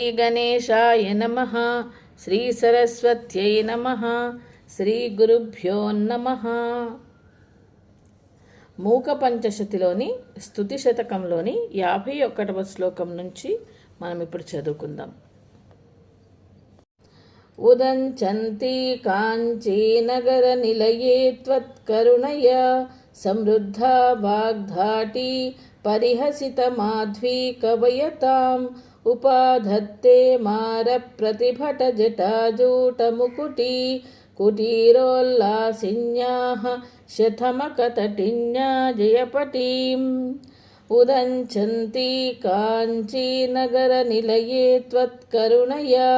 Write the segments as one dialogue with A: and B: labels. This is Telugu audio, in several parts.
A: శ్రీగణేశాయ నమ. శ్రీసరస్వత్యై నమ. శ్రీగురుభ్యో నమ. మూక పంచశతిలోని స్థుతి శతకంలోని యాభై ఒకటవ శ్లోకం నుంచి మనం ఇప్పుడు చదువుకుందాం. ఉదంచంతి కాంచీనగర నిలయే త్వత్కరుణయ సమృద్ధ వాగ్ధాటి పరిహసిత మాధ్వీ కవయతాం उपाधत्ते मारप्रतिभटजटाजूटमुकुटी कुटीरोल्लासिन्याः शथमकतटिन्या जयपटीम् उदञ्चन्ती काञ्चीनगरनिलये त्वत्करुणया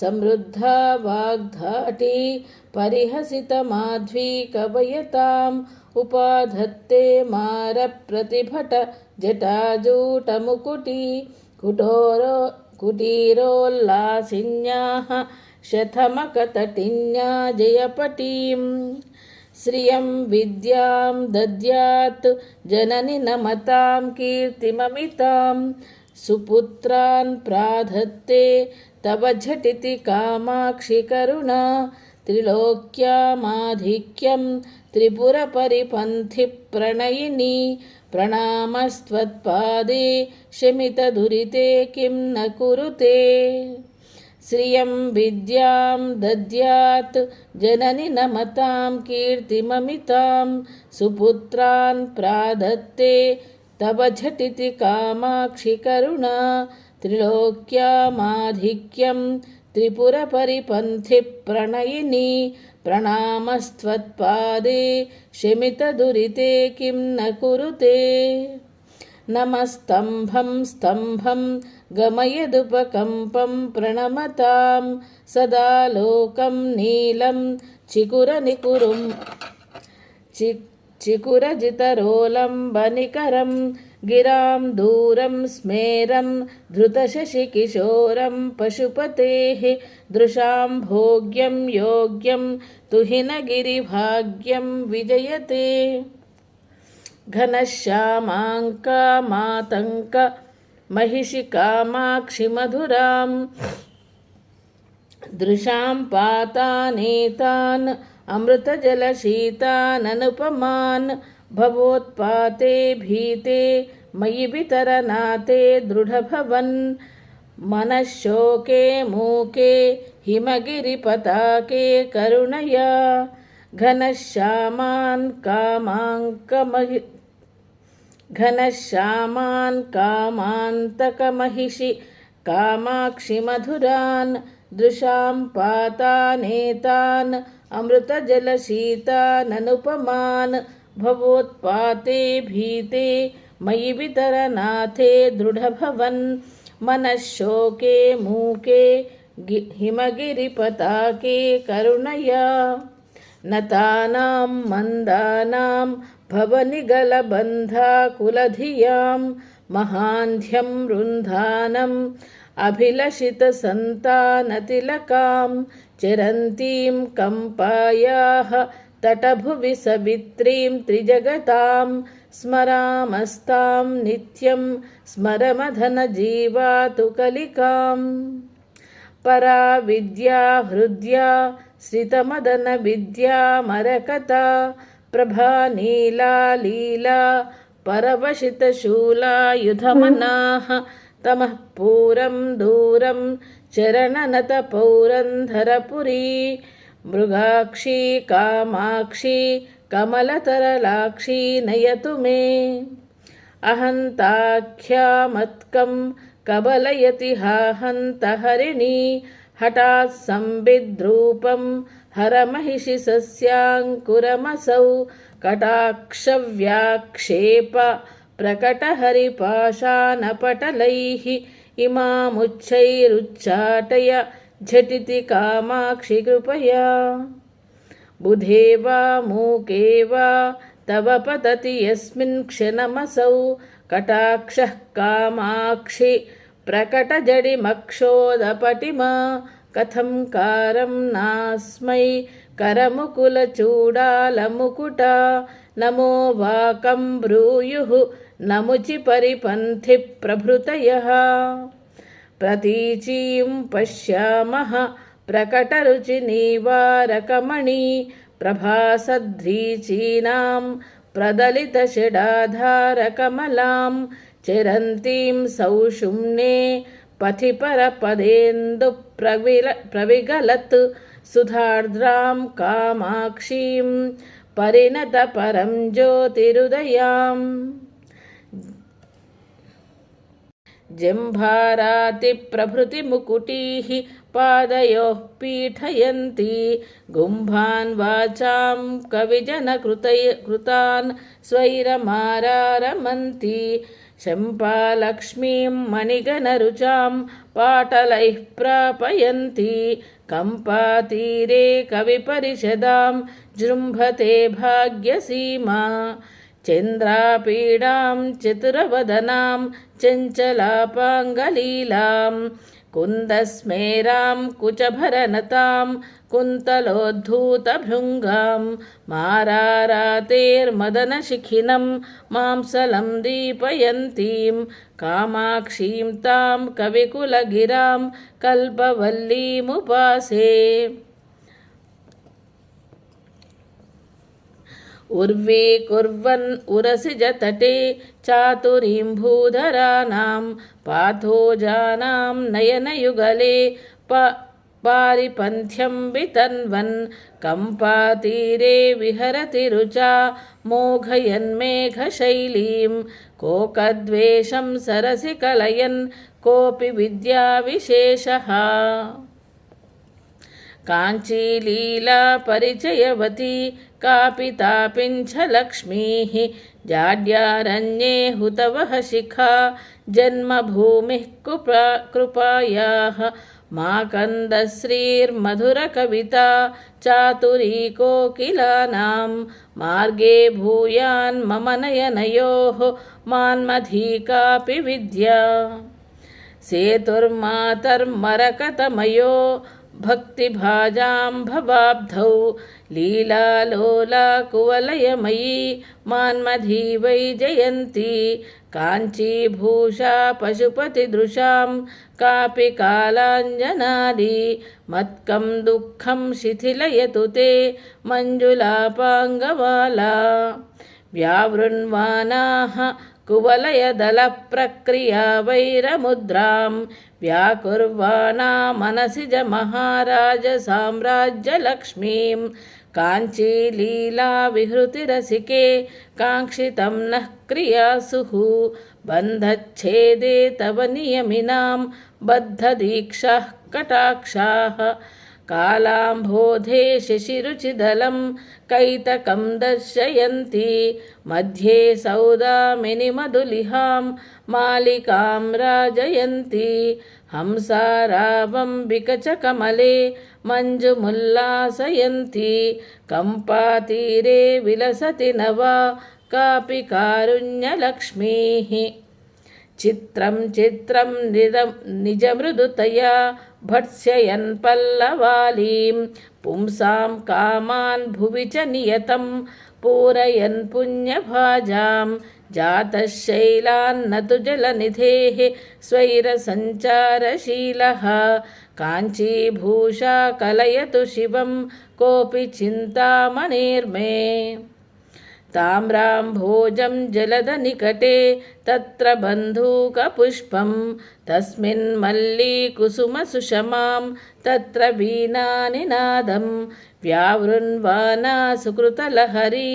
A: समृद्धा वाग्धाटी परिहसितमाध्वी कवयताम् उपाधत्ते मारप्रतिभट जटाजूटमुकुटी कुटोरो कुटीरोल्लासिन्याः शतमकतटिन्या जयपटीं श्रियं विद्यां दद्यात् जननि नमतां कीर्तिममितां सुपुत्रान् प्राधत्ते तव झटिति कामाक्षि करुणा। त्रिलोक्यामाधिक्यं त्रिपुरपरिपन्थिप्रणयिनी। प्रणामस्त्वत्पादे शमितदुरिते किं न कुरुते श्रियं विद्यां दद्यात् जननि नमतां कीर्तिममितां सुपुत्रान् प्राधत्ते तव झटिति कामाक्षि करुणा त्रिलोक्यामाधिक्यं त्रिपुरपरिपन्थिप्रणयिनी प्रणामस्त्वत्पादे शमितदुरिते किं न कुरुते नमस्तम्भं स्तम्भं गमयदुपकम्पं प्रणमतां सदा लोकं नीलं चिकुरनिकुरुं चि चिकुरजितरोलम्बनिकरं गिरां दूरं स्मेरं धृतशशिकिशोरं पशुपतेः दृशां भोग्यं योग्यं तुहिनगिरिभाग्यं विजयते। घनश्यामाङ्कामातङ्क महिषि कामाक्षि मधुरां दृशां पातानेतान् अमृतजलशीताननुपमान् भवोत्पाते भीते, मयि वितरनाते दृढभवन्। मनःशोके, मूके, हिमगिरिपताके करुणया। घनश्यामान् कामाङ्कमहि घनश्यामान् कामान्तकमहिषि कामाक्षि मधुरान् दृशां पातानेतान् अमृतजलशीताननुपमान् भवोत्पाते भीते मयि वितरनाथे दृढभवन् मनःशोके मूके हिमगिरिपताके करुणया। नतानां मन्दानां भवनिगलबन्धाकुलधियाँ महान्ध्यं रुन्धानम् अभिलषितसन्तानतिलकां चिरन्तीं कम्पायाः तटभुवि सवित्रीं त्रिजगतां स्मरामस्तां नित्यं स्मरमधनजीवातु कलिकाम् परा विद्या हृद्या श्रितमदनविद्यामरकथा प्रभा नीला लीला परवशितशूलायुधमनाः तमः पूरं दूरं चरणनतपौरन्धरपुरी मृगाक्षी कामाक्षी कमलतरलाक्षी नयतु मे अहन्ताख्यामत्कं कबलयति हाहन्तहरिणी हठात् संविद्रूपं हरमहिषि सस्याङ्कुरमसौ कटाक्षव्याक्षेप प्रकटहरिपाषाणपटलैः इमामुच्चैरुच्चाटय झटिति कामाक्षि कृपया बुधे वा मूके वा तव पतति यस्मिन् क्षणमसौ कटाक्षः कामाक्षि प्रकटजडिमक्षोदपटिमा कथं कारं नास्मै करमुकुलचूडालमुकुटा नमो वाकं ब्रूयुः नमुचि परिपन्थिप्रभृतयः प्रतीचीं पश्यामः प्रकटरुचिनिवारकमणि प्रभासध्रीचीनां प्रदलितषडाधारकमलां चिरन्तीं सौषुम्ने पथि परपदेन्दुप्रविल प्रविगलत् सुधार्द्रां कामाक्षीं परिणतपरं ज्योतिरुदयाम् जम्भारातिप्रभृतिमुकुटीः पादयोः पीठयन्ति गुम्भान् वाचां कविजनकृतय कृतान् स्वैरमारारमन्ति शम्पालक्ष्मीं मणिगणरुचां पाटलैः प्रापयन्ति कम्पातीरे कविपरिषदां जृम्भते भाग्यसीमा चन्द्रापीडां चतुरवदनां चञ्चलापाङ्गलीलां कुन्दस्मेरां कुचभरनतां कुन्तलोद्धूतभृङ्गां मारारातेर्मदनशिखिनं मांसलं दीपयन्तीं कामाक्षीं तां कविकुलगिरां कल्पवल्लीमुपासे ఉర్వీ కుర్వన్ ఉరసిజ తటే చాతురీం భూధరాణం పాథోజానాం నయనయుగలే ప పారిపంథ్యం వితన్వన్ కంపాతీరే విహరతి రుచా మోఘయన్మేఘశైలీం కోకద్వేషం సరసి కలయన్ కోపి విద్యావిశేష परिचयवती, कापि तापिञ्छलक्ष्मीः जाड्यारण्ये हुतवः शिखा, जन्मभूमिः कुपा, कृपायाः। माकन्दश्रीर्मधुरकविता चातुरीकोकिलानां मार्गे भूयान् मम नयनयोः मान्मधी विद्या। सेतुर्मातर्मरकतमयो भक्तिभाजां भवाब्धौ लीलालोला कुवलयमयी मान्मधी वै जयन्ती काञ्चीभूषा पशुपतिदृशां कापि कालाञ्जनाली मत्कं दुःखं शिथिलयतु ते मञ्जुलापाङ्गवाला व्यावृण्वानाः कुवलयदलप्रक्रिया वैरमुद्रां व्याकुर्वाणा मनसि ज महाराजसाम्राज्यलक्ष्मीं काञ्चीलीलाविहृतिरसिके काङ्क्षितं नः क्रियासुः बन्धच्छेदे तव नियमिनां बद्धदीक्षाः कटाक्षाः कालाम्भोधे शशिरुचिदलं कैतकं दर्शयन्ति मध्ये सौदामिनिमधुलिहां मालिकां राजयन्ति हंसारावम्बिकचकमले मञ्जुमुल्लासयन्ति कम्पातीरे विलसति न वा कापि कारुण्यलक्ष्मीः चित्रं चित्रं निज निजमृदुतया भर्त्सयन् पल्लवालीं पुंसां कामान् भुवि च नियतं पूरयन् पुण्यभाजां जातः शैलान्न तु जलनिधेः स्वैरसञ्चारशीलः काञ्चीभूषा कलयतु शिवं कोऽपि चिन्तामणिर्मे ताम्राम्भोजं जलदनिकटे तत्र बन्धूकपुष्पं तस्मिन् मल्लीकुसुमसुषमां तत्र वीणानिनादं व्यावृण्वाना सुकृतलहरी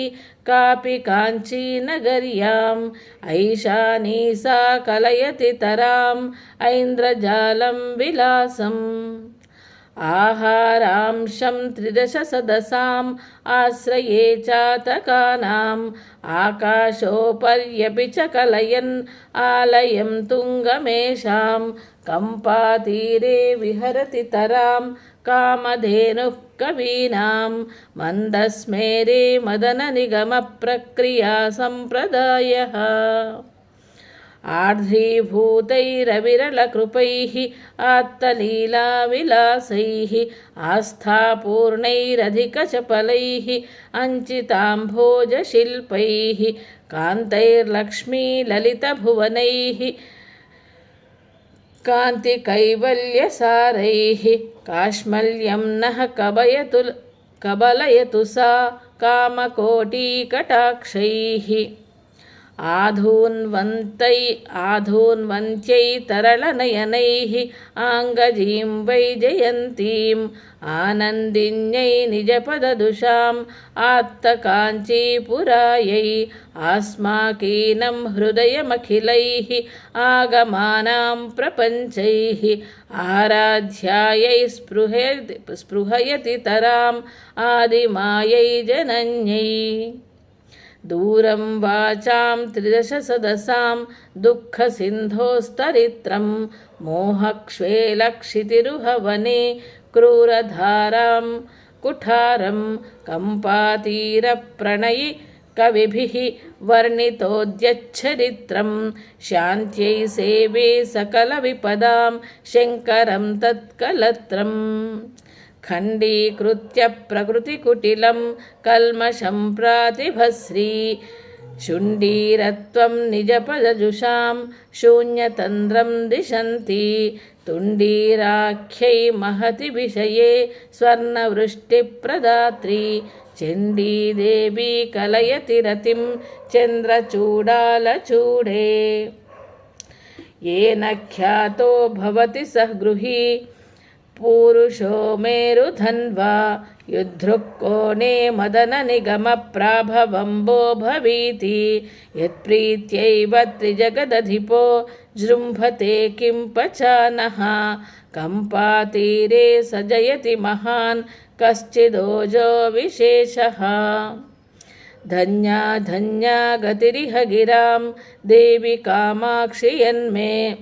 A: कापि काञ्चीनगर्याम् ऐशानी सा कलयति तराम् ऐन्द्रजालं विलासम् ఆహారాంశం త్రిదశ సదసాం ఆశ్రయే చాతకానాం ఆకాశోపర్యపి చ కలయన్ ఆలయం తుంగమేషాం కంపాతీరే విహరతి తరాం కామధేనుః కవీనాం మందస్మేరే మదన నిగమ ప్రక్రియా సంప్రదాయ आर्द्रीभूतैरविरलकृपैः आत्तलीलाविलासैः आस्थापूर्णैरधिकचपलैः अञ्चिताम्भोजशिल्पैः कान्तैर्लक्ष्मीललितभुवनैः कान्तिकैवल्यसारैः काश्मल्यं नः कबयतु कबलयतु सा कामकोटिकटाक्षैः आधून्वन्तै आधून्वन्त्यै तरलनयनैः आङ्गजीं वैजयन्तीम् आनन्दिन्यै निजपददुषाम् आत्तकाञ्चीपुरायै आस्माकीनं हृदयमखिलैः आगमानां प्रपञ्चैः आराध्यायै स्पृहयति स्पृहयति तराम् आदिमायै जनन्यै दूरं वाचां त्रिदशसदसां दुःखसिन्धोस्तरित्रं मोहक्ष्वेलक्षितिरुहवने क्रूरधारां कुठारं कम्पातीरप्रणयि कविभिः वर्णितोद्यच्छरित्रं शान्त्यै सेवे सकलविपदां शङ्करं तत्कलत्रम् ఖండీకృత్య ప్రకృతికుటిలం కల్మషం ప్రాతిభశ్రీ శుండీరత్వం నిజపదజుషాం శూన్యతంద్రం దిశంతి తుండీరాఖ్యై మహతి విషయే స్వర్ణవృష్టిప్రదాత్రి చండీదేవి కలయతి రతిం చంద్రచూడాలచూడే ఏన ఖ్యాతో భవతి సహగృహీ पूरुषो मेरुधन्वा युद्धृक्कोणे मदननिगमप्राभवम्बो भवीति। यत्प्रीत्यैव त्रिजगदधिपो जृम्भते किं पचानः। कम्पातीरे स जयति महान् कश्चिदोजो विशेषः। धन्या धन्या गतिरिह गिरां देवि कामाक्षि यन्मे।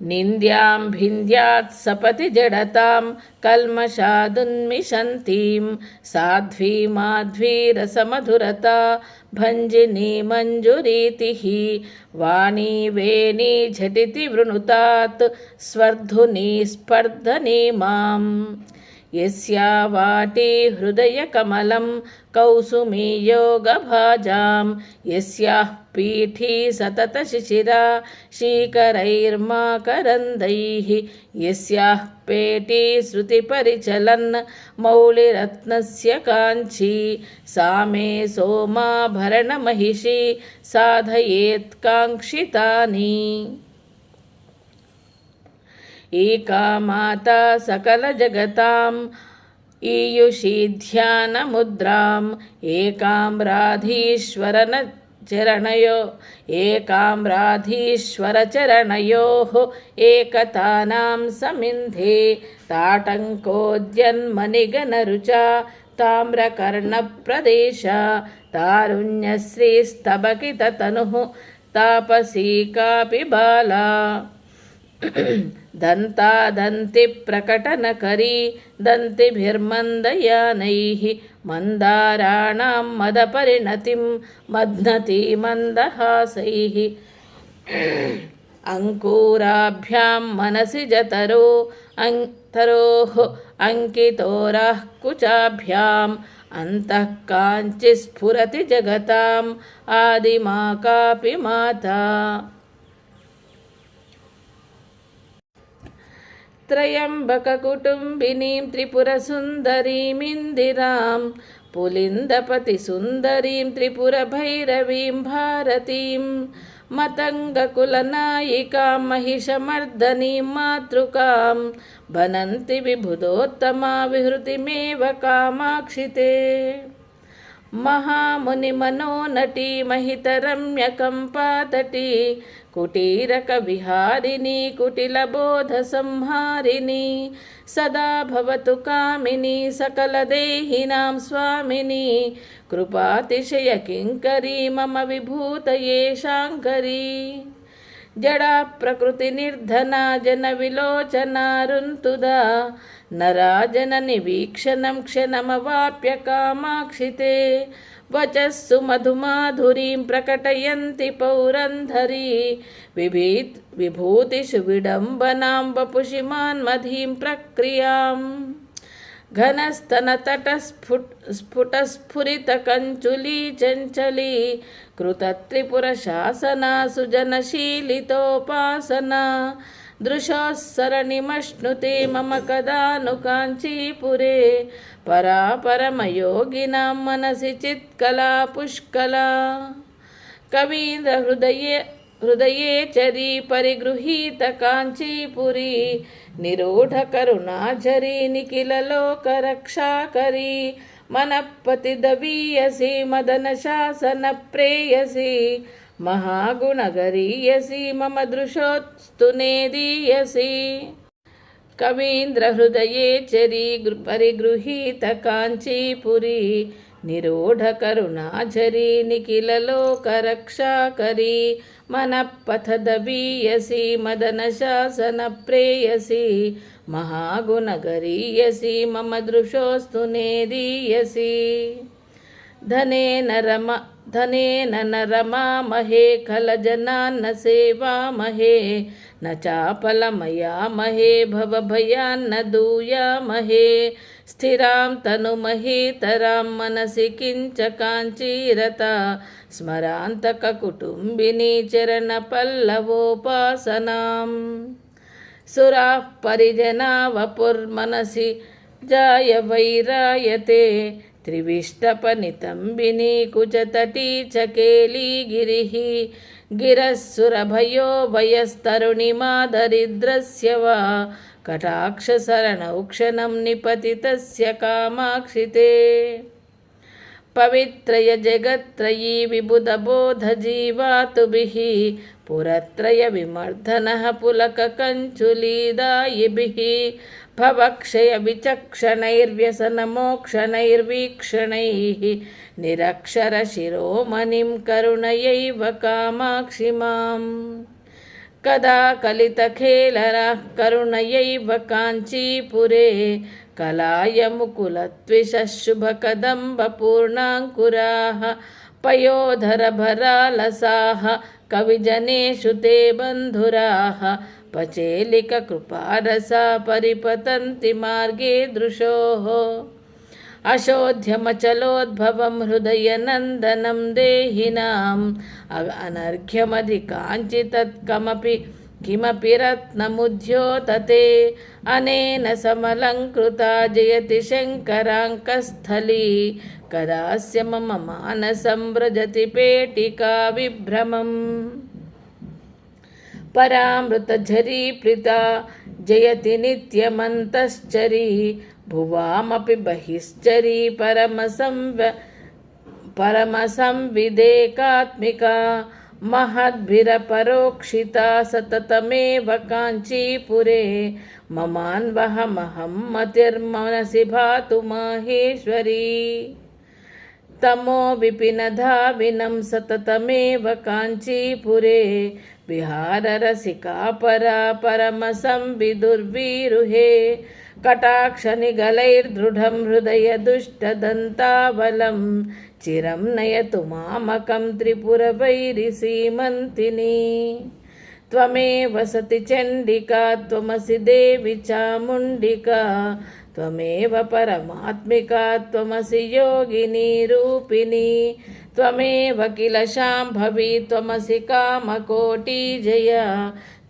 A: నింద్యాం భింద్యాత్ సపతి జడతాం కల్మషాదున్మిషంతీం సాధ్వీ మాధ్వీరసమధురత భంజిని మంజురీతి వాణీ వేణీ ఝటితి వృణుతాత్ స్వర్ధుని స్పర్ధని మాం यस्या वाटी हृदयकमलं कौसुमीयोगभाजां यस्याः पीठी सततशिशिरा शीकरैर्माकरन्दैः यस्याः पेटी श्रुतिपरिचलन् मौलिरत्नस्य काञ्ची सा मे सोमाभरणमहिषी साधयेत्काङ्क्षितानि एका माता सकलजगताम् ईयुषी ध्यानमुद्राम् एकां राधीश्वरन चरणयो एकां राधीश्वरचरणयोः एकतानां समिन्धे ताटङ्कोद्यन्मनिगनरुचा ताम्रकर्णप्रदेश तारुण्यश्रीस्तबकिततनुः तापसी कापि बाला दन्तादन्तिप्रकटनकरी दन्तिभिर्मन्दयानैः मन्दाराणां मदपरिणतिं मध्नति मन्दहासैः अङ्कुराभ्यां मनसि जतरो अन्तरोः अङ्कितोराः कुचाभ्याम् अन्तः काञ्चिस्फुरति जगताम् आदिमा कापि माता त्रयम्बककुटुम्बिनीं त्रिपुरसुन्दरीमिन्दिरां पुलिन्दपतिसुन्दरीं त्रिपुरभैरवीं भारतीं मतङ्गकुलनायिकां महिषमर्दनीं मातृकां भनन्ति विबुधोत्तमा विहृतिमेव कामाक्षिते महामुनिमनोनटी महितरम्यकम्पातटी कुटीरकविहारिणी कुटिलबोधसंहारिणी सदा भवतु कामिनी सकलदेहिनां स्वामिनी कृपातिशयकिङ्करी मम विभूतये शाङ्करी जडा प्रकृतिनिर्धना जनविलोचनारुन्तुदा नराजननिवीक्षणं क्षणमवाप्य कामाक्षिते वचः सुमधुमाधुरीं प्रकटयन्ति पौरन्धरी विभीत् विभूतिषु विडम्बनां वपुषि मान्मधीं प्रक्रियाम् घनस्तनतटस्फुट स्फुटस्फुरितकञ्चुली चञ्चली कृतत्रिपुरशासना सुजनशीलितोपासना దృశాస్సరనిమశ్నుతే మమ కదాను కాంచీపురే పరాపరమయోగినా మనసి చిత్కళా పుష్కలా కవీంద్ర హృదయే హృదయే చరీ పరిగృహీత కాంచీపురీ. నిరూఢకరుణాఝరీ నిఖిలలోకరక్షాకరీ మనపతిదవీయసి మదన శాసన ప్రేయసి. మహాగుణగరీయసి మమ దృశోత్స్తునేదీయసి కవీంద్రహృదయే చరి పరిగృహీత కాంచీపురి నిరోఢకరుణాచరి నిఖిలలోకరక్షాకరి నిరూఢకరుణాఝరీ మదన శాసన ప్రేయసి. మహాగుణగరీయసి మమ దృశోస్తునేదీయసి ధనే నరమ धनेन न रमामहे खलजनान्न सेवामहे न चापलमयामहे भवभयान्न दूयामहे स्थिरां तनुमहीतरां मनसि किञ्च काञ्चीरता स्मरान्तककुटुम्बिनी चरणपल्लवोपासनाम् सुराः परिजना वपुर्मनसि जाय वैरायते त्रिविष्टपनितम्बिनी कुचतटी च केलीगिरिः गिरः सुरभयो वयस्तरुणिमा दरिद्रस्य वा कटाक्षशरणौक्षणं निपतितस्य कामाक्षिते पवित्रय जगत्त्रयी विबुधबोधजीवातुभिः पुरत्रयविमर्दनः पुलककञ्चुलीदायिभिः भवक्षयविचक्षणैर्व्यसनमोक्षणैर्वीक्षणैः निरक्षरशिरोमणिं करुणयैव कामाक्षि माम् कदा कलितखेलराः करुणयैव काञ्चीपुरे कलाय मुकुलत्विषः शुभकदम्बपूर्णाङ्कुराः पयोधरभरालसाः, कविजनेषु ते बन्धुराः पचेलिककृपारसा परिपतन्ति मार्गे दृशोः। अशोध्यमचलोद्भवं हृदयनन्दनं देहिनाम् अनर्घ्यमधिकाञ्चितत्कमपि किमपि रत्नमुद्योतते? अनेन समलङ्कृता जयति शङ्कराङ्कस्थली। कदास्य मम मानसं व्रजति पेटिका विभ्रमम्। परामृतझरी प्रीता, जयति नित्यमन्तश्चरी। भुवामपि बहिश्चरी परमसंव परमसंविदेकात्मिका महद्भिरपरोक्षिता सततमेव काञ्चीपुरे ममान्वहमहं मतिर्मनसि भातु माहेश्वरी तमो विपिनधाविनं सततमेव काञ्चीपुरे विहाररसिका परा परमसंविदुर्विरुहे कटाक्षनिगलैर्दृढं చిరం నయతు మామకం త్రిపురవైరి సీమంతిని. త్వమే వసతి చండికా త్వమసి దేవి చాముండికా. త్వమేవ పరమాత్మికా త్వమసి యోగిని రూపిణి. త్వమేవ కిల శాంభవి త్వమసి కామకోటి జయ.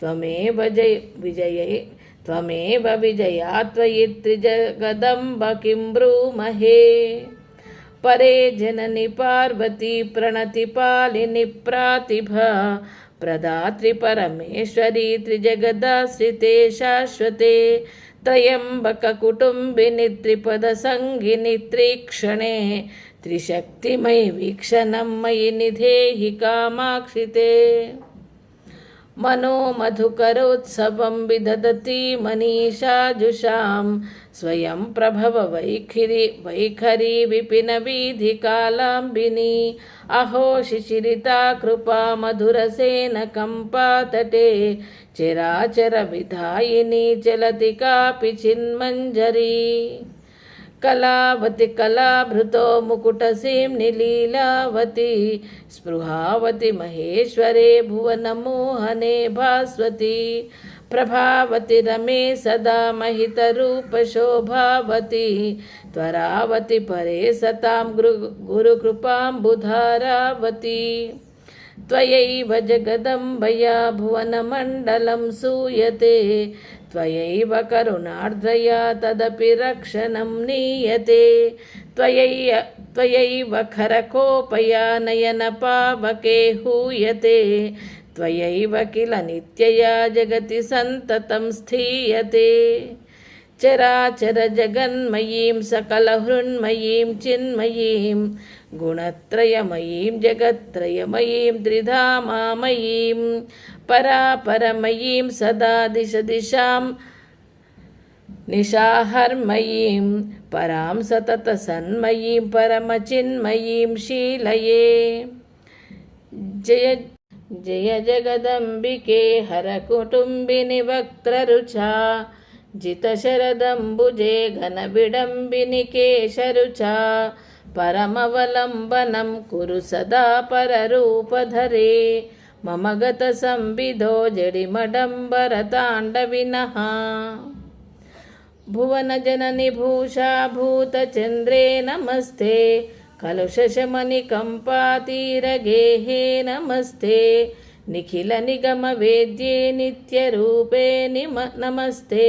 A: త్వమేవ జయ విజయ త్వమేవ విజయా త్వయి త్రిజగదంబ కిం బ్రూమహే परे जननि पार्वती प्रणतिपालिनि प्रातिभा प्रदात्रि परमेश्वरी त्रिजगदाश्रिते शाश्वते त्र्यम्बककुटुम्बिनि त्रिपदसङ्गिनि त्रिक्षणे त्रिशक्तिमयि वीक्षणं मयि निधेहि कामाक्षिते मनोमधुकरोत्सवं विदधति मनीषाजुषां स्वयं प्रभव वैखिरि, वैखरी विपिनवीधिकालाम्बिनी अहो, शिशिरिता, कृपा मधुरसेन कम्पातटे चिराचरविधायिनी चलति कापि चिन्मञ्जरी। कलावति कलाभृतो मुकुटसीं निलीलावती स्पृहावति महेश्वरे भुवनमोहने भास्वती। ప్రభావతి రమే సదా महितरूपशोभावती त्वरावति परे सतां गुरु गुरुकृपाम्बुधारावती त्वयैव जगदम्बया भुवनमण्डलं सूयते त्वयैव करुणार्द्रया तदपि रक्षणं नीयते त्वयैव त्वयैव खरकोपया नयनपावके हूयते त्वयैव किल नित्यया जगति सन्ततं स्थीयते। चराचरजगन्मयीं सकलहृन्मयीं चिन्मयीं, गुणत्रयमयीं, जगत्त्रयमयीं, त्रिधामामयीं, परापरमयीं सदा दिश दिशां निशाहर्मयीं, परां सततसन्मयीं, परमचिन्मयीं शीलये। जय జయ జగదంబికే హర కుటుంబిని వక్రరుచా జితశరదంబుజే ఘన విడంబిని కేశరుచా పరమవలంబనం కురు సదా పరరూపధరే మమ గత సంవిధో జడిమడంబరతాండవినః భువనజనని భూషాభూతచంద్రే నమస్తే कलुषशमनिकम्पातीरगेहे नमस्ते निखिलनिगमवेद्ये नित्यरूपे निम नमस्ते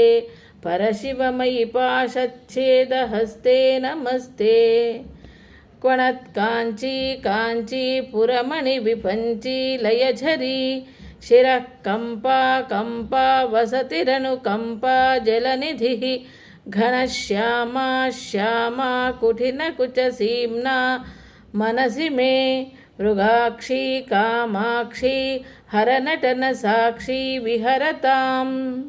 A: परशिवमयि पाशच्छेदहस्ते नमस्ते क्वणत्काञ्ची काञ्चीपुरमणिविपञ्ची लयझरी शिरः कम्पा कम्पा वसतिरनुकम्पा जलनिधिः घनश्यामा, श्यामा कुठिनकुचसीम्ना मनसि मे, मृगाक्षी, कामाक्षी हरनटनसाक्षी विहरताम्।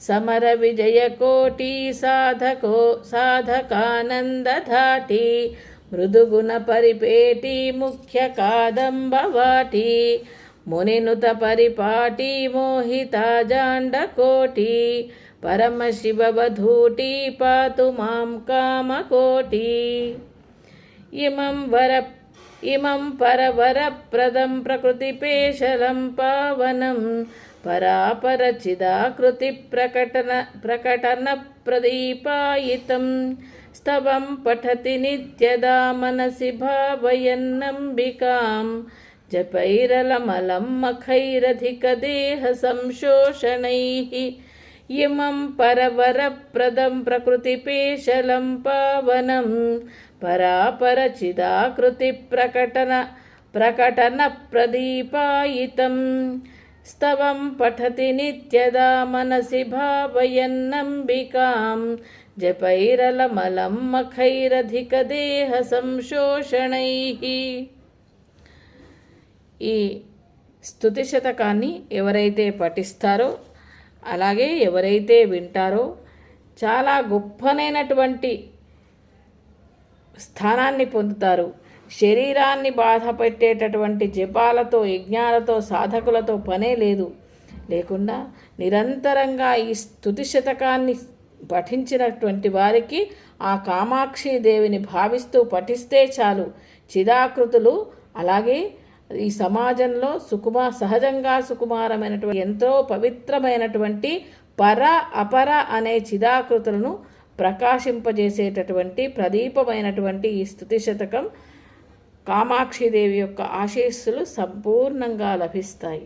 A: समरविजयकोटि साधको साधकानन्दधाटी मृदुगुणपरिपेटी मुख्यकादम्बवाटी मुनिनुतपरिपाटी मोहिता जाण्डकोटी परमशिववधूटी पातु मां कामकोटी इमं वर इमं परवरप्रदं प्रकृतिपेशलं पावनं परापरचिदाकृतिप्रकटन प्रकटनप्रदीपायितं स्तवं पठति नित्यदा मनसि भावयन्नम्बिकां जपैरलमलं मखैरधिकदेहसंशोषणैः ఇమం పరవరప్రదం ప్రకృతిపేశలం పావనం. పరాపరచిదాకృతి ప్రకటన ప్రకటన ప్రదీపాయితం. స్తవం పఠతి నిత్యదా మనసి భావయన్నంబికాం. జపైరలమలం మఖైరధిక దేహ సంశోషణై. ఈ స్థుతి శతకాన్ని ఎవరైతే పఠిస్తారో అలాగే ఎవరైతే వింటారో చాలా గొప్పనైనటువంటి స్థానాన్ని పొందుతారు. శరీరాన్ని బాధపెట్టేటటువంటి జపాలతో యజ్ఞాలతో సాధకులతో పనే లేదు. లేకుండా నిరంతరంగా ఈ స్థుతి శతకాన్ని పఠించినటువంటి వారికి ఆ కామాక్షి దేవిని భావిస్తూ పఠిస్తే చాలు. చిదాకృతులు అలాగే ఈ సమాజంలో సుకుమా సహజంగా సుకుమారమైనటువంటి ఎంతో పవిత్రమైనటువంటి పర అపర అనే చిదాకృతులను ప్రకాశింపజేసేటటువంటి ప్రదీపమైనటువంటి ఈ స్థుతి శతకం కామాక్షిదేవి యొక్క ఆశీస్సులు సంపూర్ణంగా లభిస్తాయి.